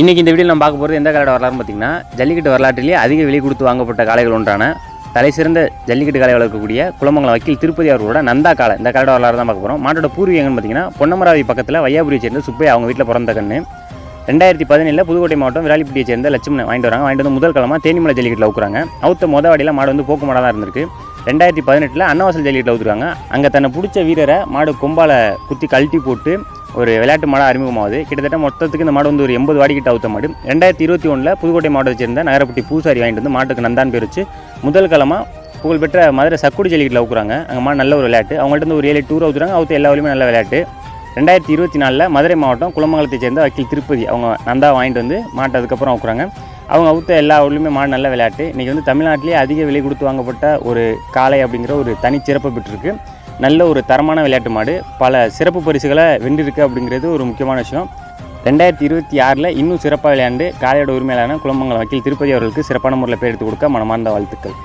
இன்றைக்கி இந்த வீடியோ நம்ம பார்க்க போகிறது எந்த காலையோட வரலாறுன்னு பார்த்தீங்கன்னா ஜல்லிக்கட்டு வரலாற்றிலேயே அதிக விலை கொடுத்து வாங்கப்பட்ட காளைகள் ஒன்றான தலை சிறந்த ஜல்லிக்கட்டு காலை வளர்க்கக்கூடிய குளமங்கலம் வக்கீல் திருப்பதி அவர்களோட நந்தா காலை இந்த காலையோட வரலாறு தான் பார்க்க போகிறோம் மாட்டோட பூர்வீகம்னு பார்த்தீங்கன்னா பொன்னமராவி பக்கத்தில் வையாபுரியை சேர்ந்த சுப்பையா அவங்க வீட்டில் பிறந்த கண்ணு. ரெண்டாயிரத்தி பதினேழில் புதுக்கோட்டை மாவட்டம் விராலிப்பட்டியை சேர்ந்த லட்சுமணன் வாங்கிட்டு வராங்க. வாங்கிட்டு வந்து முதல் காலமாக தேனிமலை ஜல்லிக்கட்டில் ஊக்குறாங்க அவுத்த மொத வாடியில் மாடு வந்து போக்கு மாடாக தான் இருந்திருக்கு. ரெண்டாயிரத்தி பதினெட்டில் அன்னவாசல் ஜல்லிக்கட்டில் ஊற்றுறாங்க அங்கே தன்னை பிடிச்ச வீரரை மாடு கொம்பால குத்தி கழட்டி போட்டு ஒரு விளையாட்டு மாடாக அறிமுகமாகுது. கிட்டத்தட்ட மொத்தத்துக்கு இந்த மாடு வந்து ஒரு எண்பது வாடிக்கிட்ட அவுத்த மாடு. ரெண்டாயிரத்தி இருபத்தி ஒன்றில் புதுக்கோட்டை மாவட்டத்தை சேர்ந்த நகரப்பட்டி பூசாரி வாங்கிட்டு வந்து மாட்டுக்கு நந்தான் பேர் வச்சு முதல் காலமாக புகழ்பெற்ற மதுரை சக்குடி ஜல்லிக்கட்டில் ஊக்குறாங்க. அங்கே மாடு நல்ல ஒரு விளையாட்டு. அவங்கள்ட்ட இருந்து ஒரு ஏழு டூர் அவுத்துறாங்க அவுத்த எல்லா வழியுமே நல்ல விளையாட்டு. ரெண்டாயிரத்தி இருபத்தி நாலில் மதுரை மாவட்டம் குளமங்கலத்தை சேர்ந்த வக்கீல் திருப்பதி அவங்க நந்தா வாங்கிட்டு வந்து மாட்டை அதுக்கப்புறம் அவுக்குறாங்க அவங்க அவுத்த எல்லா ஊர்லேயுமே மாடு நல்ல விளையாட்டு. இன்றைக்கி வந்து தமிழ்நாட்டிலேயே அதிக விலை கொடுத்து வாங்கப்பட்ட ஒரு காளை அப்படிங்கிற ஒரு தனி சிறப்பு பெற்றிருக்கு. நல்ல ஒரு தரமான விளையாட்டு மாடு. பல சிறப்பு பரிசுகளை வென்றிருக்கு அப்படிங்கிறது ஒரு முக்கியமான விஷயம். ரெண்டாயிரத்தி இருபத்தி ஆறில் இன்னும் சிறப்பாக விளையாண்டு காளையோட உரிமையாளரான குளமங்கலம் வக்கீல் திருப்பதி அவர்களுக்கு சிறப்பான முறையில் பேர் எடுத்து கொடுக்க மனமார்ந்த வாழ்த்துக்கள்.